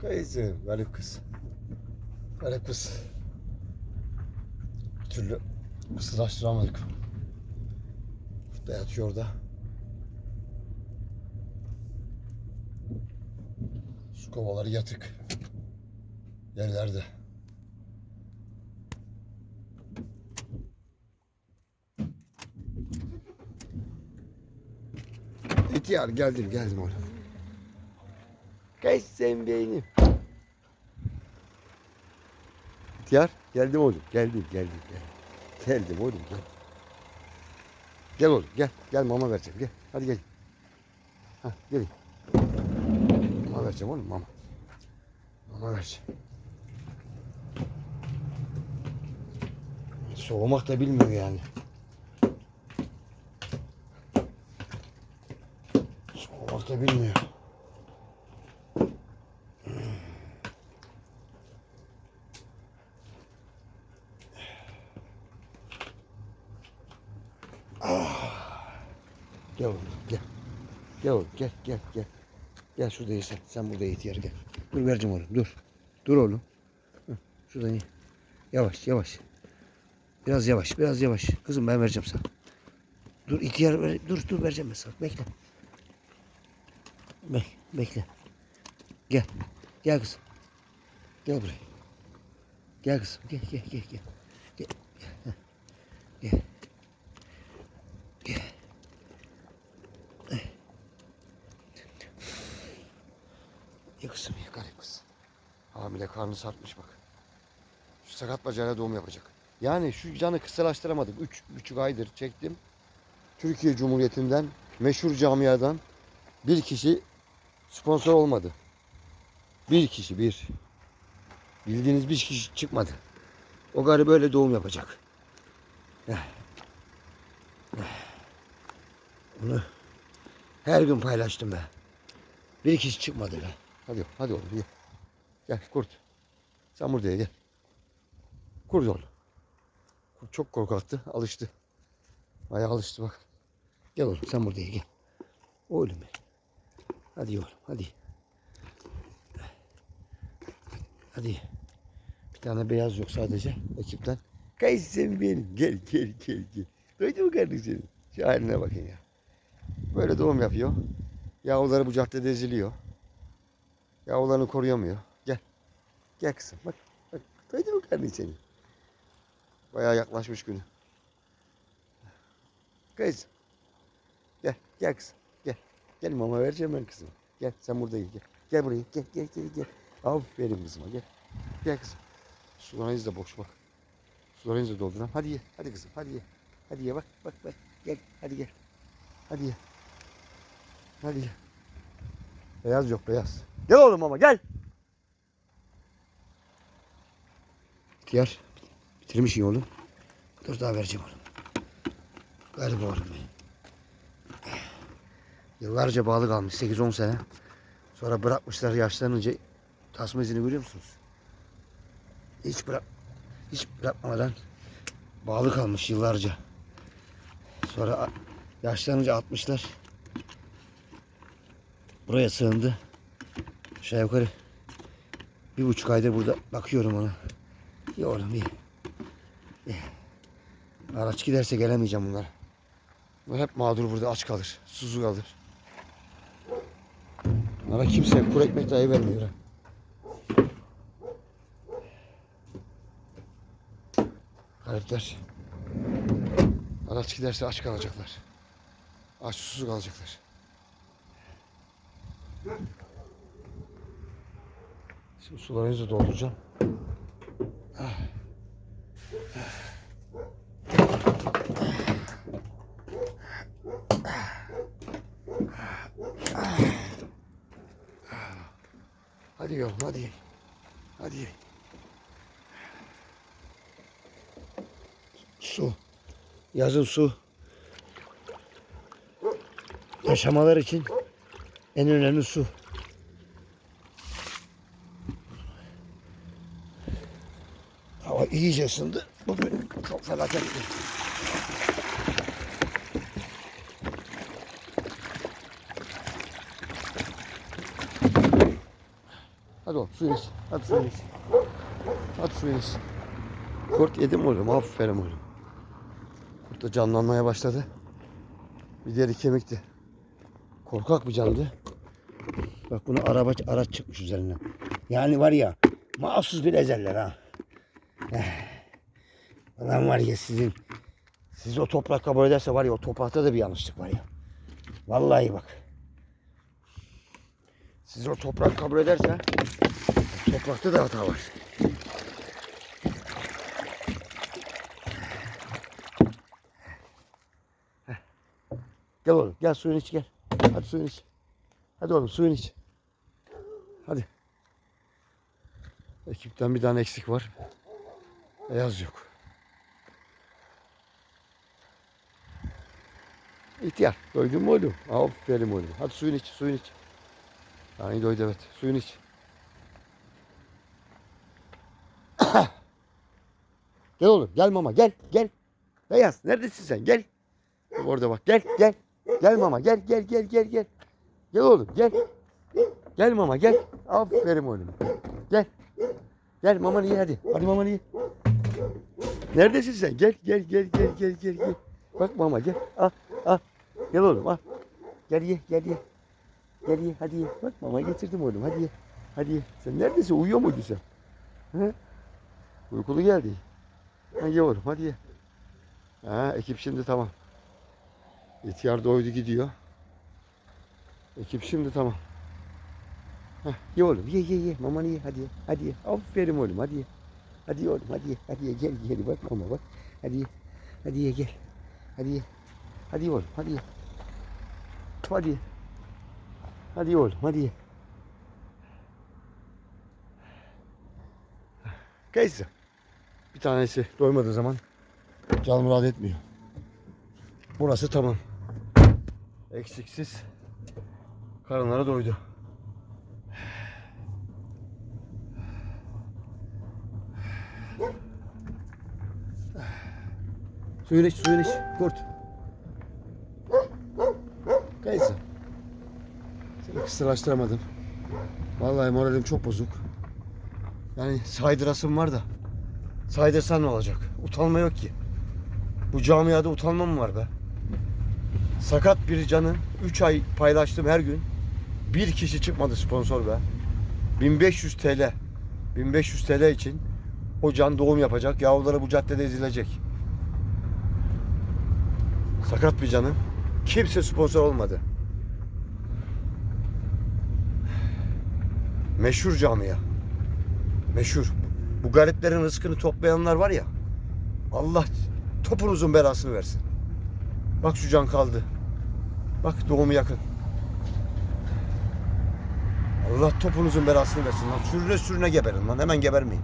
Kayısı. Garip kız. Garip kız. Bir türlü kısırlaştıramadık. Kurt da yatıyor orada. Su kovaları yatık. Yerlerde. İhtiyar geldim geldim oğlum. Kaç sen beynim. İhtiyar geldim oğlum geldim geldim geldim. Geldim oğlum gel. Gel oğlum gel. Gel mama vereceğim gel. Hadi gel. Hah gelin. Mama vereceğim oğlum mama. Mama vereceğim. Soğumak da bilmiyor yani. Soğumak da bilmiyor. Gel oğlum gel. Gel oğlum gel gel gel. Gel şurada ye sen. Sen burada ihtiyar gel. Dur vereceğim oğlum dur. Dur oğlum. Hı, Şuradan ye. Yavaş yavaş. Biraz yavaş biraz yavaş. Kızım ben vereceğim sana. Dur ihtiyar ver, dur dur vereceğim ben sana. Bekle. Bek, bekle. Gel. Gel kızım. Gel buraya. Gel kızım. Gel gel gel gel. Gel. Heh. Gel. Gel. Ye kızım ye garip kız. Hamile karnı sarkmış bak. Şu sakat bacağıyla doğum yapacak. Yani şu canı kısalaştıramadık. Üç buçuk aydır çektim. Türkiye Cumhuriyeti'nden meşhur camiadan bir kişi sponsor olmadı. Bir kişi bir. Bildiğiniz bir kişi çıkmadı. O gari böyle doğum yapacak. Eh. Eh. Bunu her gün paylaştım ben. Bir kişi çıkmadı be. Hadi hadi oğlum gel. Gel kurt. Sen buraya gel. Kurt oğlum. Kurt çok korkaktı. Alıştı. Bayağı alıştı bak. Gel oğlum sen buraya gel. Oğlum benim. Hadi oğlum hadi. Hadi. Bir tane beyaz yok sadece ekipten. Kaysın benim. Gel gel gel gel. Duydun mu kardeşim? Şu haline bakın ya. Böyle doğum yapıyor. Yavruları bu caddede eziliyor. Yavrularını koruyamıyor. Gel. Kızım bak. Bak. Duydun mu kardeşim? Bayağı yaklaşmış günü. Kızım. Gel. Gel kızım. Gel. Gel mama vereceğim ben kızıma. Gel sen burada gel. Gel buraya gel gel gel gel. Aferin kızıma gel. Gel kızım. Sularınız da boş bak. Sularınızı da dolduran. Hadi ye. Hadi kızım hadi ye. Hadi ye bak bak bak. Gel hadi gel. Hadi ye. Hadi ye. Beyaz yok beyaz. Gel oğlum ama gel. İhtiyar. Bitirmiş iyi oğlum. Dur daha vereceğim oğlum. Galiba oğlum benim. Yıllarca bağlı kalmış 8-10 sene. Sonra bırakmışlar yaşlanınca tasma izini görüyor musunuz? Hiç bırak hiç bırakmadan bağlı kalmış yıllarca. Sonra yaşlanınca atmışlar. Buraya sığındı. Aşağı yukarı bir buçuk aydır burada bakıyorum ona. İyi oğlum iyi. iyi. Araç giderse gelemeyeceğim bunlara. Bunlar hep mağdur burada aç kalır. Susuz kalır. Bana kimse kuru ekmek dahi vermiyor. Garipler. Araç giderse aç kalacaklar. Aç susuz kalacaklar. Şimdi sularınızı dolduracağım. Hadi yavrum hadi. Hadi. Su. Yazın su. Yaşamalar için en önemli su. İyice ısındı. Bugün çok felaketti. Hadi oğlum suyunu iç. Hadi suyunu iç. Hadi suyunu iç. Kurt yedim oğlum. Aferin oğlum. Kurt da canlanmaya başladı. Bir deri kemikti. Korkak bir candı. Bak bunu araba araç çıkmış üzerine. Yani var ya mahsus bir ezeller ha. Eh. Ulan var ya sizin siz o toprak kabul ederse var ya o toprakta da bir yanlışlık var ya. Vallahi bak. Siz o toprak kabul ederse toprakta da hata var. Heh. Gel oğlum gel suyunu iç gel. Hadi suyunu iç. Hadi oğlum suyunu iç. Hadi. Ekipten bir tane eksik var. Beyaz yok. İhtiyar. Doydun mu oğlum? Aferin oğlum. Hadi suyunu iç, suyunu iç. Yani doydu evet. Suyunu iç. gel oğlum, gel mama, gel, gel. Beyaz, neredesin sen? Gel. Orada bak, gel, gel. Gel mama, gel, gel, gel, gel, gel. Gel oğlum, gel. Gel mama, gel. Aferin oğlum. Gel. Gel mamanı ye hadi. Hadi mamanı ye. Neredesin sen? Gel, gel, gel, gel, gel, gel, gel. Bak mama gel. Al, al. Gel oğlum al. Gel ye, gel ye. Gel ye, hadi ye. Bak mama getirdim oğlum, hadi ye. Hadi ye. Sen neredesin? Uyuyor muydun sen? He? Uykulu geldi. Ha, ye oğlum, hadi ye. Ha, ekip şimdi tamam. İhtiyar doydu gidiyor. Ekip şimdi tamam. Heh, ye oğlum, ye ye ye. Mamanı ye, hadi ye. Hadi ye. Aferin oğlum, hadi ye. Hadi oğlum, hadi. Hadi gel gel bak mama bak. Hadi. Hadi gel. Hadi. Hadi oğlum, hadi. Hadi. Hadi oğlum, hadi. Neyse. Bir tanesi doymadığı zaman can murad etmiyor. Burası tamam. Eksiksiz. Karınları doydu. Suyunu iç, suyunu iç. Kurt. Neyse. Seni kısırlaştıramadım. Vallahi moralim çok bozuk. Yani saydırasım var da. Saydırsan ne olacak? Utanma yok ki. Bu camiada utanma mı var be? Sakat bir canı 3 ay paylaştım her gün. Bir kişi çıkmadı sponsor be. 1500 TL. 1500 TL için o can doğum yapacak. Yavruları bu caddede ezilecek. Sakat bir canı. Kimse sponsor olmadı. Meşhur camia. Meşhur. Bu gariplerin rızkını toplayanlar var ya. Allah topunuzun belasını versin. Bak şu can kaldı. Bak doğumu yakın. Allah topunuzun belasını versin lan. Sürüne sürüne geberin lan. Hemen gebermeyin.